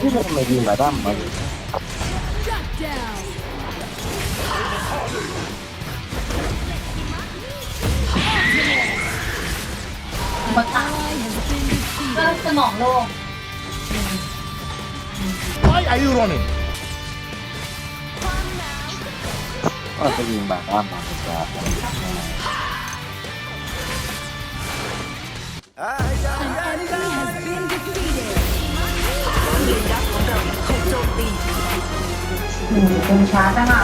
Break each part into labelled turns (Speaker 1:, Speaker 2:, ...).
Speaker 1: ที่ทำไมยิงมาด้ามมัน
Speaker 2: Shut down.
Speaker 3: มาตั้ง
Speaker 2: I have been
Speaker 3: ก็
Speaker 2: defeated.
Speaker 3: สมองโล่ง
Speaker 4: Why are you running?
Speaker 1: ก็จะยิงมาด้ามมันจะ
Speaker 3: เป็นช้าจังอะ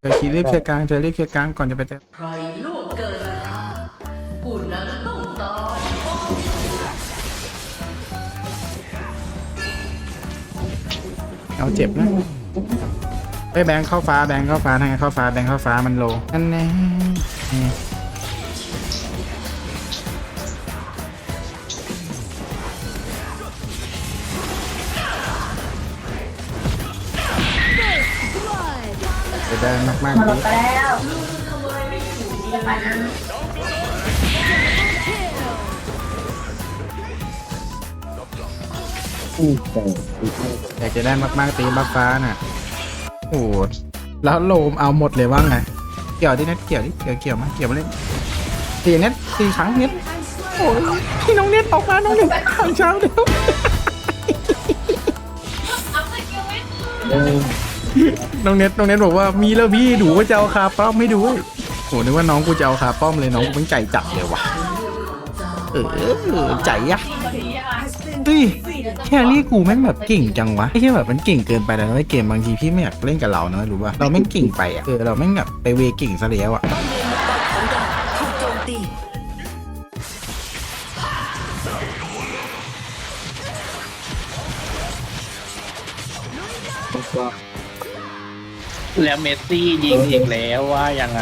Speaker 5: เจอคีรีบเคลียร์กลางเจอรีบเคลียร์กลางก่อนจะไปเจอ
Speaker 6: ใครลูกเกิดผู้นั้นต้องตาย
Speaker 5: เอาเจ็บนะเอ้แบงค์เข้าฟ้าแบงค์เข้าฟ้าทางไงเข้าฟ้าแบงค์เข้าฟ้ามันโลนั่นแน่ ได้มาก
Speaker 3: มา
Speaker 5: ๆ
Speaker 3: หล
Speaker 5: ดี
Speaker 3: บไปแล้วจะไปนะ
Speaker 1: ที่เตะที่เตะ
Speaker 5: อยากจะได้มากๆตีบัฟฟ้าน่ะโอ้โหแล้วโลมเอาหมดเลยว่าไง เกี่ยวดิเน็ตเกี่ยวดิเกี่ยวเกี่ยวมาเกี่ยวมาเล่นสี่เน็ตสี่ครั้งเน็ตโอ้ยพี่น้องเน็ตออกมาน้องเน็ตขังเช้าเดียว
Speaker 1: เออ
Speaker 5: น้องเน็ตน้องเน็ตบอกว่ามีแล้วพี่ดูว่าจะเอาคาป้อมไม่ดูโหนึกว่าน้องกูจะเอาคาป้อมเลยน้องกูเป็นใจจัดเลยว่ะเออใจอะเฮ้ยแค่นี้กูแม่งแบบเก่งจังวะไม่ใช่แบบมันเก่งเกินไปแล้วในเกมบางทีพี่ไม่อยากเล่นกับเรานะรู้ป่ะเราแม่งเก่งไปอะเออเราแม่งแบบไปเวเก่งซะแล้วอะ
Speaker 6: ก็
Speaker 7: แล้วเมสซี่ยิงอีกแล้วว่ายังไง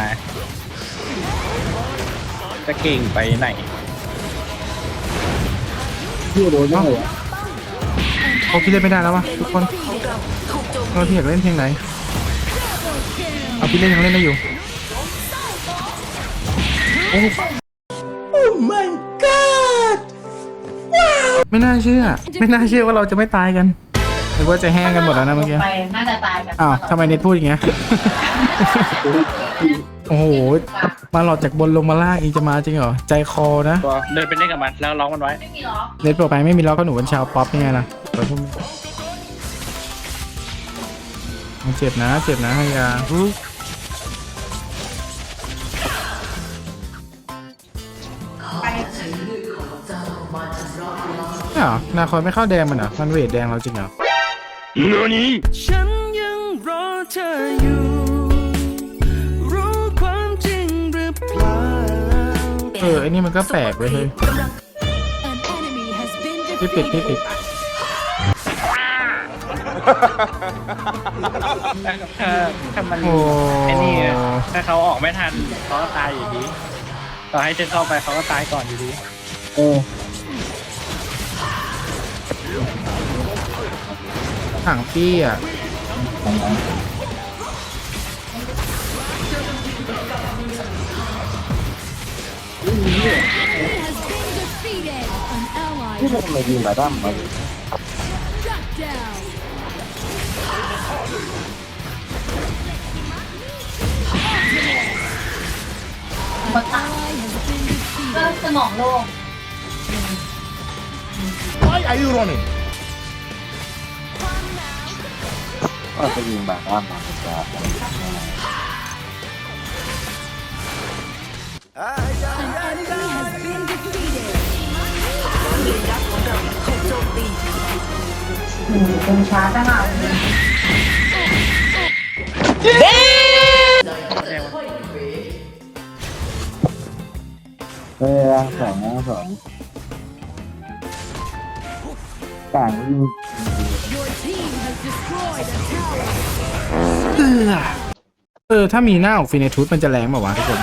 Speaker 7: จะเก่งไปไหน
Speaker 1: ที่โดนได้อะ
Speaker 5: เขาพี่เล่นไม่ได้แล้ววะทุกคน
Speaker 6: ของเราถูกโจม
Speaker 5: เราพี่อยากเล่นเพลงไหน เอาพี่เล่นยังเล่นได้อยู่ โอ้ my god ไม่น่าเชื่อ ไม่น่าเชื่อว่าเราจะไม่ตายกัน หรือว่าจะแห้งกันหมดแล้วนะเมื่อกี้
Speaker 3: ไปน่าจะตายกัน
Speaker 5: อ้าวทำไมเน็ตพูดอย่างเงี้ย โอ้โห มาหลอดจากบนลงมาล่างอีกจะมาจริงเหรอ ใจคอนะ
Speaker 7: ตัวเดินไปเล่นกับมันแล้วร้องมันไว้
Speaker 3: ไม่มีหรอ
Speaker 5: เน็ตบอกไปไม่มีล้อก็หนูเป็นชาวป๊อปนี่ไงล่ะเปิดพวกนี้เจ็บนะ เจ็บนะฮายาเนี่ยเหรอนาคอยไม่เข้าแดงมันเหรอ มันเวทแดงเราจริงเหรอ
Speaker 8: ฉันยังรอเธออยู่ รู้ความจริงหรือเปล่า
Speaker 5: เออไอ้นี่มันก็แปลกเว้ยเฮ้ย
Speaker 2: An enemy has been
Speaker 5: พี่ปิด
Speaker 2: defeated.
Speaker 5: พี่ปิด
Speaker 7: ถ้าถ้ามัน
Speaker 5: โอ้
Speaker 7: ไอ้นี่อะถ้าเขาออกไม่ทันเขาก็ตายอยู่ดีต่อให้เธอเข้าไปเขาก็ตายก่อนอยู่ดี
Speaker 1: เออ
Speaker 5: ถังปี้อะ
Speaker 1: ที่ทำไมยิงมาด้ามมา
Speaker 2: บักตาย
Speaker 3: สมองโลก
Speaker 4: Why are you running?
Speaker 1: ก็จะยิงมาด้ามันจะ
Speaker 2: An enemy has been defeated.
Speaker 6: ถูกโจมตี
Speaker 3: อืมเป็นช้าจังอะ
Speaker 1: เออสองสองต่างยิง
Speaker 5: เออ ถ้ามีหน้าออกฟินในทุตมันจะแรงเปล่าวะทุกคน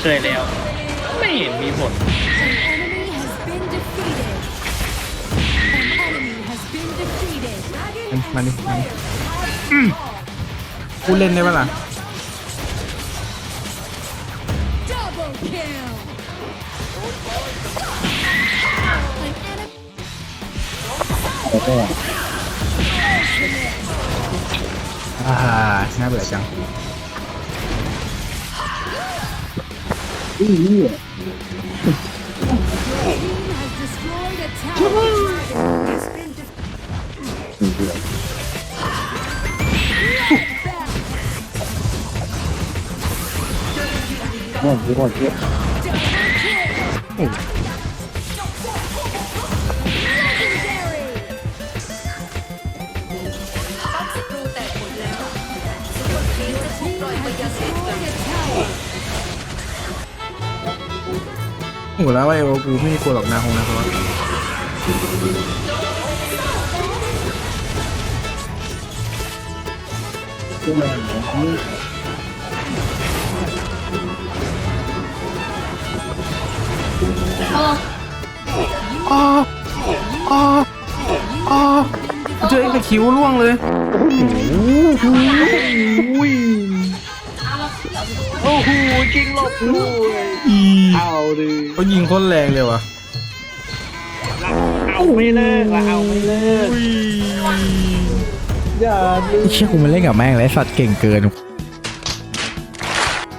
Speaker 7: เคยแล้ว ไม่เห็นมีผล
Speaker 2: An enemy has been defeated. An enemy has been defeated.
Speaker 5: มาดิมาดิอืมกูเล่นได้ปะล่ะ
Speaker 2: Double kill.
Speaker 1: โอ้โห
Speaker 5: อ่าน่าเบื่อจัง
Speaker 1: โอ้
Speaker 5: แล้วไอ้โอกูไม่กลัวหรอกนะคงนะเพราะว่า
Speaker 1: ที่มันนี่
Speaker 3: เออ
Speaker 5: อ๋ออ๋ออ๋อเจอไอ้คิ้วล่วงเลย
Speaker 7: โอ้โห จริงหลบด้วย
Speaker 5: อี
Speaker 7: เอาดิ
Speaker 5: เขายิงโคนแรงเลยว่ะ
Speaker 7: เอาไม่เลิกละเอาไม่เลิก
Speaker 5: ไอ้เชี่ยกูมาเล่นกับแม่งแล้วไอ้สัตว์เก่งเกิน